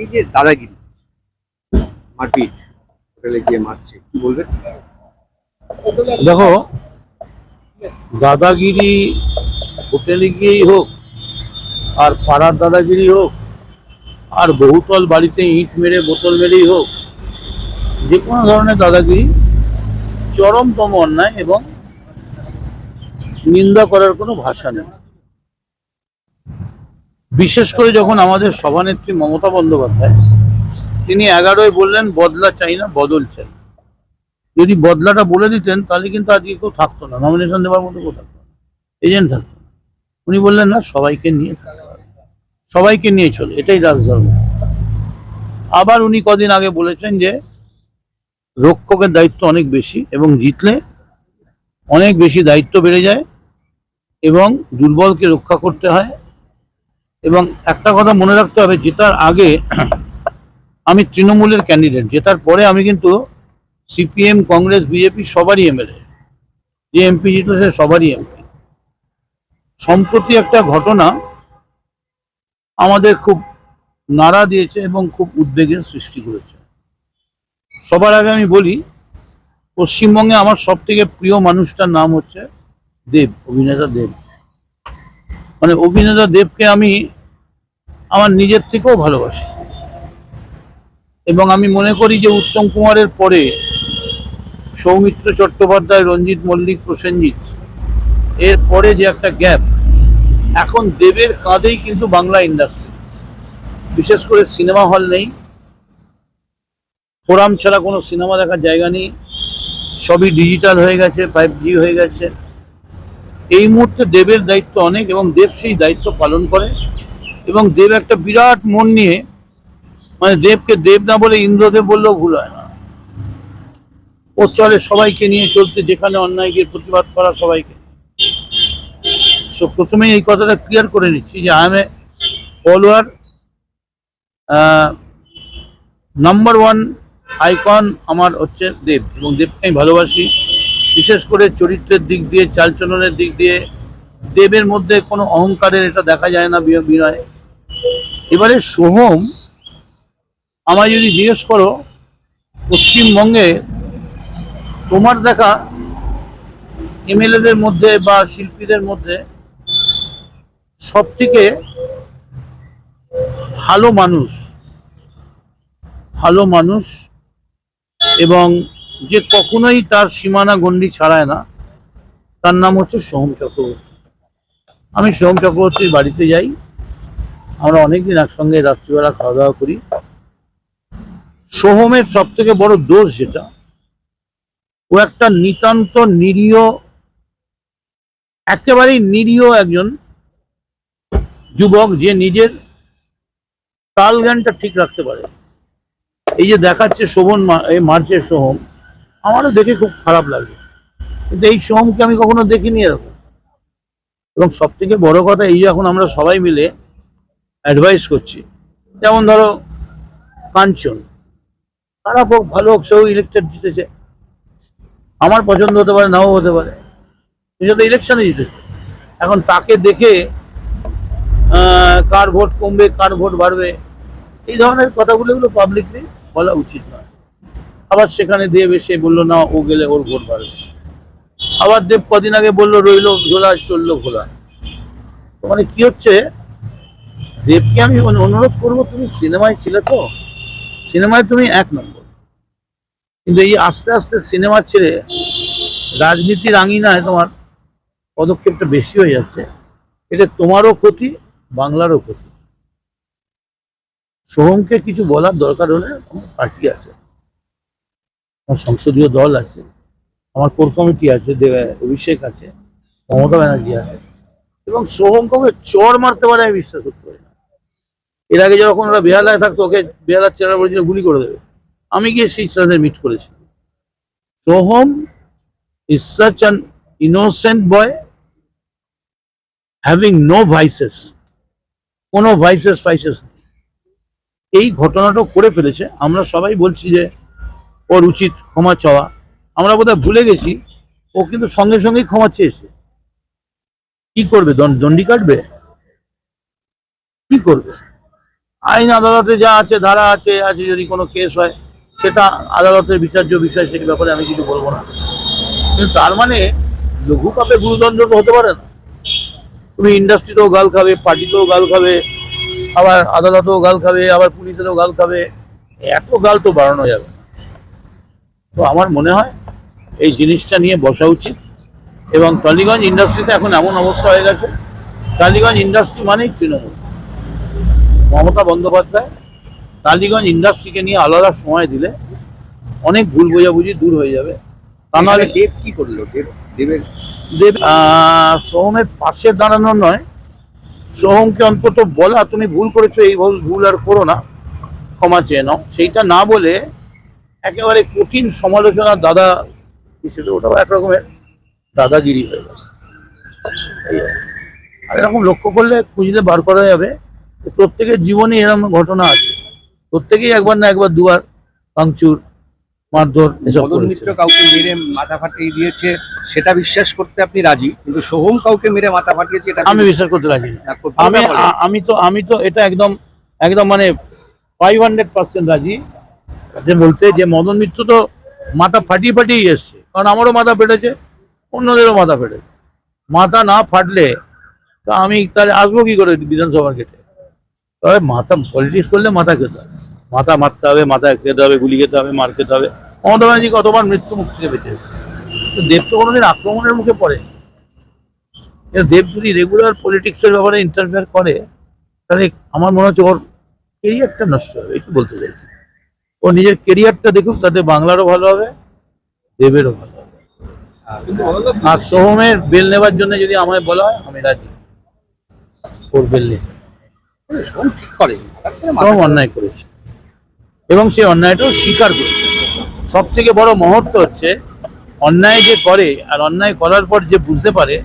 এই যে দাদাগিরি, মারপিট, হোটেলে গিয়ে মারছে, কি বলবেন? দেখো, দাদাগিরি হোটেলে গিয়েই হোক, আর পাড়ার দাদাগিরি হোক, আর বহুতল বাড়িতে ইট মেরে বোতল মেরেই হোক, যে কোনো ধরনের দাদাগিরি চরমতম অন্যায় এবং নিন্দা করার কোনো ভাষা নেই। বিশেষ করে যখন আমাদের সভানেত্রী মমতা বন্দ্যোপাধ্যায়, তিনি এগারোয় বললেন, বদলা চাই না, বদল চাই। যদি বদলাটা বলে দিতেন, তাহলে কিন্তু আজকে কেউ থাকতো না। নমিনেশন দেওয়ার মতো কেউ থাকতো না। এজেন্ট থাকতো না। উনি বললেন, না, সবাইকে নিয়ে সবাইকে নিয়ে চলে, এটাই রাজধর্ম আবার উনি কদিন আগে বলেছেন যে, রক্ষকের দায়িত্ব অনেক বেশি এবং জিতলে অনেক বেশি দায়িত্ব বেড়ে যায় এবং দুর্বলকে রক্ষা করতে হয়। এবং একটা কথা মনে রাখতে হবে, জেতার আগে আমি তৃণমূলের ক্যান্ডিডেট জেতার পরে আমি কিন্তু সিপিএম কংগ্রেস বিজেপি সবারই এমএলএ যে এমপি জিতেছে সবারই এমপি সম্প্রতি একটা ঘটনা আমাদের খুব নাড়া দিয়েছে এবং খুব উদ্বেগের সৃষ্টি করেছে। সবার আগে আমি বলি, পশ্চিমবঙ্গে আমার সব থেকে প্রিয় মানুষটার নাম হচ্ছে দেব, অভিনেতা দেব। মানে অভিনেতা দেবকে আমি আমার নিজের থেকেও ভালোবাসি। এবং আমি মনে করি যে উত্তম কুমারের পরে সৌমিত্র চট্টোপাধ্যায়, রঞ্জিত মল্লিক, প্রসেনজিৎ, এর পরে যে একটা গ্যাপ, এখন দেবের কাঁধেই কিন্তু বাংলা ইন্ডাস্ট্রি বিশেষ করে সিনেমা হল নেই। ফোরাম ছাড়া কোনো সিনেমা দেখার জায়গা নেই। সবই ডিজিটাল হয়ে গেছে ফাইভ জি হয়ে গেছে। এই মুহূর্তে দেবের দায়িত্ব অনেক এবং দেব সেই দায়িত্ব পালন করে। এবং দেব একটা বিরাট মন নিয়ে মানে দেবকে দেব না বলে ইন্দ্রদেব বললেও ভুল হয় না। ও চলে সবাইকে নিয়ে চলতে, যেখানে অন্যায়কে প্রতিবাদ করা সবাইকে। তো প্রথমেই এই কথাটা ক্লিয়ার করে নিচ্ছি যে I am a follower number one icon আমার হচ্ছে দেব এবং দেবকে আমি ভালোবাসি। বিশেষ করে চরিত্রের দিক দিয়ে, চালচলনের দিক দিয়ে, দেবের মধ্যে কোনো অহংকারের এটা দেখা যায় না বিনয়। এবারে সোহম, আমায় যদি জিজ্ঞেস করো, পশ্চিমবঙ্গে তোমার দেখা এমএলএদের মধ্যে বা শিল্পীদের মধ্যে সব থেকে ভালো মানুষ ভালো মানুষ এবং যে কখনোই তার সীমানা গণ্ডি ছাড়ায় না, তার নাম হচ্ছে সোহম চক্রবর্তী। আমি সোহম চক্রবর্তীর বাড়িতে যাই, আমরা অনেকদিন একসঙ্গে রাত্রিবেলা খাওয়া দাওয়া করি। সোহমের সব থেকে বড় দোষ যেটা, ও একটা নিতান্ত নিরীহ, একেবারেই নিরীহ একজন যুবক যে নিজের তাল জ্ঞানটা ঠিক রাখতে পারে। এই যে দেখাচ্ছে শোভন মার্চের সোহম আমারও দেখে খুব খারাপ লাগে। কিন্তু এই সোহমকে আমি কখনো দেখিনি এরকম। এবং সব থেকে বড় কথা এই এখন আমরা সবাই মিলে অ্যাডভাইস করছি। যেমন ধরো, কাঞ্চন। খারাপ হোক, ভালো হোক সেও ইলেকশন জিতেছে। আমার পছন্দ হতে পারে, নাও হতে পারে। সে তো ইলেকশনে জিতেছে। এখন তাকে দেখে কার ভোট কমবে, কার ভোট বাড়বে, এই ধরনের কথাগুলো পাবলিকলি বলা উচিত নয়। আবার সেখানে দেব এসে বলল, না, ও গেলে ওর ভোট বাড়বে। আবার দেব কদিন আগে বলল, রইল ঝোলা চলল ঘোলা। মানে কি হচ্ছে? দেবকে আমি অনু- অনুরোধ করব, তুমি সিনেমায় ছিলে তো? সিনেমায় তুমি এক নম্বর। কিন্তু এই আস্তে আস্তে সিনেমা ছেড়ে রাজনীতির আঙিনায় তোমার পদক্ষেপটা বেশি হয়ে যাচ্ছে। এটা তোমারও ক্ষতি, বাংলারও ক্ষতি। সোহমকে কিছু বলার দরকার হলে আমার পার্টি আছে। আমার সংসদীয় দল আছে, আমার কোর কমিটি আছে অভিষেক আছে, মমতা ব্যানার্জি আছে। এবং সোহমকে চর মারতে পারে আমি বিশ্বাস করতে পারি না। এর আগে যখন ওরা বেহালায় থাকতো, ওকে বেহালার চেহারা বলেছিল গুলি করে দেবে। আমি গিয়ে সেই সাথে মিট করেছি। Soham is such an innocent boy having no vices কোনো ভাইসেস ফাইসেস নেই। এই ঘটনাটা করে ফেলেছে। আমরা সবাই বলছি যে ওর উচিত ক্ষমা চাওয়া। আমরা বোধহয় ভুলে গেছি, ও কিন্তু সঙ্গে সঙ্গেই ক্ষমা চেয়েছে। কি করবে? দণ্ডি কাটবে? কি করবে? আইন আদালতে যা আছে, ধারা আছে আছে যদি কোনো কেস হয়, সেটা আদালতের বিচার্য বিষয়, সেই ব্যাপারে আমি কিছু বলব না। কিন্তু তার মানে লঘু পাপে গুরুদণ্ড তো হতে পারে না। তুমি ইন্ডাস্ট্রিতেও গাল খাবে, পার্টিতেও গাল খাবে, আবার আদালতেও গাল খাবে, আবার পুলিশেরও গাল খাবে, এত গাল তো বাড়ানো যাবে। তো আমার মনে হয় এই জিনিসটা নিয়ে বসা উচিত। এবং টালিগঞ্জ ইন্ডাস্ট্রিতে এখন এমন অবস্থা হয়ে গেছে টালিগঞ্জ ইন্ডাস্ট্রি মানেই তৃণমূল। মমতা বন্দ্যোপাধ্যায় টালিগঞ্জ ইন্ডাস্ট্রিকে নিয়ে আলাদা সময় দিলে অনেক ভুল বোঝাবুঝি দূর হয়ে যাবে। তা নাহলে দেব কি করল? দেব দেবের দেব সোহমের পাশে দাঁড়ানো নয়। সোহমকে অন্তত বলা তুমি ভুল করেছ এই ভুল ভুল আর করো না। ক্ষমা চেয়ে নাও। সেইটা না বলে একেবারে কঠিন সমালোচনা দাদা হিসেবে ওটাও একরকমের দাদাগিরি হয়ে গেল। আর। এরকম লক্ষ্য করলে খুঁজলে বার করা যাবে প্রত্যেকের জীবনে এরকম ঘটনা আছে। প্রত্যেকেই একবার না একবার দুবার ভাঙচুর মারধর এসব মিত্র কাউকে মেরে মাথা ফাটিয়ে দিয়েছে সেটা বিশ্বাস করতে আপনি রাজি কিন্তু সোহম কাউকে মেরে মাথা ফাটিয়েছে এটা আমি বিশ্বাস করতে রাজি আমি আমি তো আমি তো এটা একদম একদম মানে ফাইভ হান্ড্রেড পার্সেন্ট রাজি। বলতে যে মদন মিত্র তো মাথা ফাটিয়ে ফাটিয়ে এসছে। কারণ আমারও মাথা ফেটেছে, অন্যদেরও মাথা ফেটেছে। মাথা না ফাটলে তা আমি তাহলে আসব কি করে বিধানসভার গেটে? তবে মাথা পলিটিক্স করলে মাথা খেতে হবে। মাথা মারতে হবে, মাথা খেতে হবে, গুলি খেতে হবে, মার খেতে হবে। মমতা ব্যানার্জি কতবার মৃত্যু মুখ থেকে বেঁচে তো দেব তো কোনোদিন আক্রমণের মুখে পড়ে। দেব যদি রেগুলার পলিটিক্সের ব্যাপারে ইন্টারফেয়ার করে, তাহলে আমার মনে হচ্ছে ওর কেরিয়ারটা নষ্ট হবে একটু বলতে চাইছি। ও নিজের কেরিয়ারটা দেখুক, তাতে বাংলারও ভালো হবে, দেবেরও ভালো হবে। আর সোহমের বেল নেবার জন্য যদি আমায় বলা হয়, আমি রাজি। ওর বেল নেই অন্যায় করেছে। এবং সেই অন্যায়টাও স্বীকার করেছে। সব থেকে বড় মহত্ব হচ্ছে, অন্যায় যে করে আর অন্যায় করার পর যে বুঝতে পারে,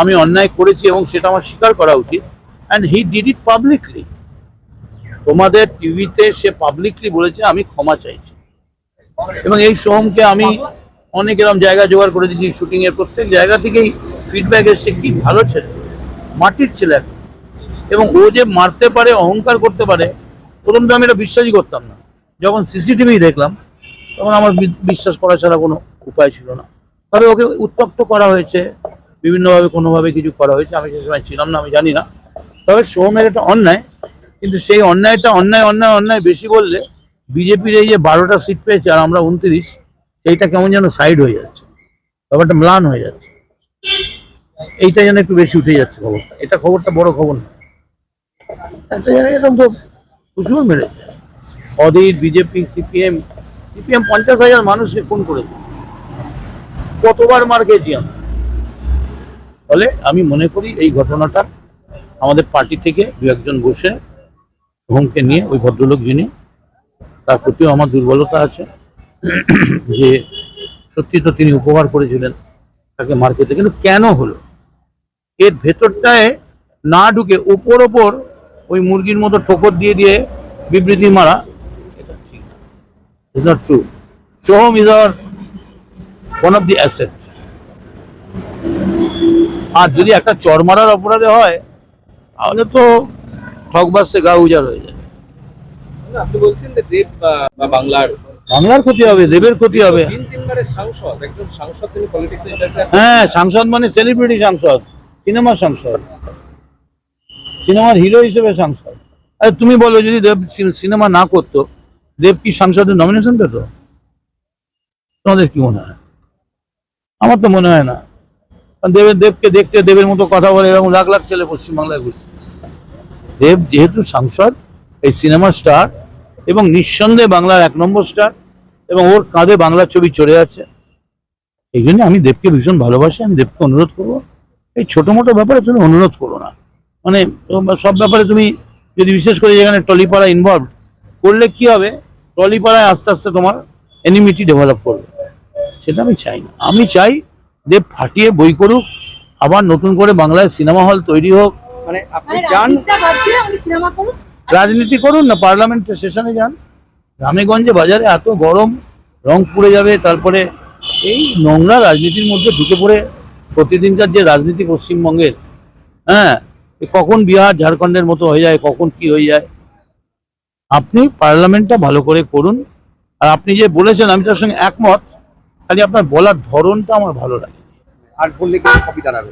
আমি অন্যায় করেছি এবং সেটা আমার স্বীকার করা উচিত। And he did it publicly তোমাদের টিভিতে সে পাবলিকলি বলেছে, আমি ক্ষমা চাইছি। এবং এই সোহমকে আমি অনেক এরকম জায়গা জোগাড় করে দিয়েছি শুটিং এর প্রত্যেক জায়গা থেকেই ফিডব্যাক এসছে, কি ভালো ছেলে, মাটির ছেলে এবং ও যে মারতে পারে, অহংকার করতে পারে প্রথম তো আমি এটা বিশ্বাসই করতাম না। যখন সিসিটিভি দেখলাম, তখন আমার বিশ্বাস করা ছাড়া কোনো উপায় ছিল না। তবে ওকে উত্তপ্ত করা হয়েছে, বিভিন্নভাবে কোনোভাবে কিছু করা হয়েছে, আমি সে সময় ছিলাম না, আমি জানি না। তবে সোহমের একটা অন্যায় কিন্তু সেই অন্যায়টা অন্যায় অন্যায় অন্যায় বেশি বললে বিজেপির এই যে বারোটা সিট পেয়েছে আর আমরা উনত্রিশ, সেইটা কেমন যেন সাইড হয়ে যাচ্ছে। ব্যাপারটা ম্লান হয়ে যাচ্ছে। এইটা যেন একটু বেশি উঠে যাচ্ছে খবরটা। এটা খবরটা বড় খবর না। একটা জায়গায় এরকম তো প্রচুর মেরেছে অধীর, বিজেপি, সিপিএম সিপিএম পঞ্চাশ হাজার মানুষকে খুন করেছে কতবার মার খেয়েছি আমি ফলে আমি মনে করি এই ঘটনাটা আমাদের পার্টি থেকে দু একজন বসে হোমকে নিয়ে, ওই ভদ্রলোক যিনি, তার প্রতিও আমার দুর্বলতা আছে। যে সত্যি তো তিনি উপকার করেছিলেন তাকে মার খেতে কিন্তু কেন হলো? এর ভেতরটায় না ঢুকে ওপর ওপর ওই মুরগির মতো ঠোকর দিয়ে দিয়ে বিবৃতি মারা, এটা ঠিক না। Is not true Soham is our one of the asset আর যদি একটা চর মারার অপরাধে হয়, তাহলে তো ঠকবাসে গা উজাড় হয়ে যায়। আপনি বলছেন যে দেব বা- বা বাংলার বাংলার ক্ষতি হবে দেবের ক্ষতি হবে। সাংসদ একজন সাংসদ তিনি পলিটিক্সে হ্যাঁ সাংসদ মানে সেলিব্রিটি সাংসদ সিনেমার সাংসদ সিনেমার হিরো হিসেবে সাংসদ। আরে তুমি বলো যদি দেব সিনেমা না করতো দেব কি সাংসদের নমিনেশন পেত? তোমাদের কি মনে হয়? আমার তো মনে হয় না। দেবের দেবকে দেখতে দেবের মতো কথা বলে এরকম লাখ লাখ ছেলে পশ্চিমবাংলায় ঘুরছে। দেব যেহেতু সাংসদ, এই সিনেমার স্টার এবং নিঃসন্দেহে বাংলার এক নম্বর স্টার এবং ওর কাঁধে বাংলার ছবি চড়ে আছে। এই জন্য আমি দেবকে ভীষণ ভালোবাসি, আমি দেবকে অনুরোধ করব। এই ছোটো মোটো ব্যাপারে তুমি অনুরোধ করো না। মানে সব ব্যাপারে তুমি যদি বিশেষ করে যেখানে টলিপাড়া ইনভলভ করলে কি হবে? টলিপাড়ায় আস্তে আস্তে তোমার এনিমিটি ডেভেলপ করবে। সেটা আমি চাই না। আমি চাই দেব ফাটিয়ে বই করুক, আবার নতুন করে বাংলায় সিনেমা হল তৈরি হোক মানে আপনি মানে করুন। রাজনীতি করুন না পার্লামেন্টের সেশনে যান। গ্রামেগঞ্জে বাজারে এত গরম রং পুড়ে যাবে তারপরে এই নোংরা রাজনীতির মধ্যে ঢুকে পড়ে প্রতিদিনকার যে রাজনীতি পশ্চিমবঙ্গের হ্যাঁ কখন বিহার ঝাড়খণ্ডের মতো হয়ে যায় কখন কি হয়ে যায়। আপনি পার্লামেন্টটা ভালো করে করুন। আর আপনি যে বলেছেন আমি তার সঙ্গে একমত খালি আপনার বলার ধরনটা আমার ভালো লাগে আর বললে কি কপি দাঁড়াবে?